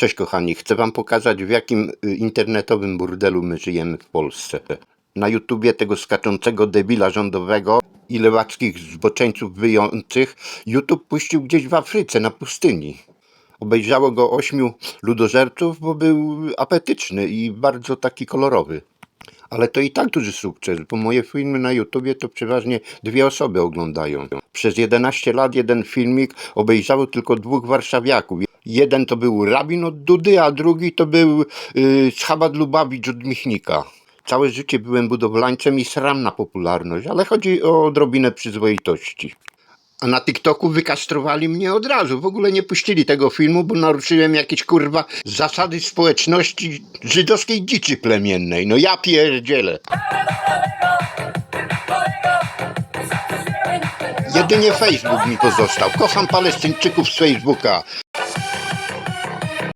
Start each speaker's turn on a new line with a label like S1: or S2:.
S1: Cześć kochani, chcę wam pokazać w jakim y, internetowym burdelu my żyjemy w Polsce. Na YouTubie tego skaczącego debila rządowego i lewackich zboczeńców wyjących YouTube puścił gdzieś w Afryce na pustyni. Obejrzało go ośmiu ludożerców, bo był apetyczny i bardzo taki kolorowy. Ale to i tak duży sukces, bo moje filmy na YouTubie to przeważnie dwie osoby oglądają. Przez 11 lat jeden filmik obejrzało tylko dwóch warszawiaków. Jeden to był rabin od Dudy, a drugi to był yy, Schabat Lubawicz od Michnika. Całe życie byłem budowlańcem i sram na popularność, ale chodzi o odrobinę przyzwoitości. A na TikToku wykastrowali mnie od razu. W ogóle nie puścili tego filmu, bo naruszyłem jakieś kurwa zasady społeczności żydowskiej dziczy plemiennej. No ja pierdzielę. Jedynie Facebook mi pozostał. Kocham Palestyńczyków z Facebooka.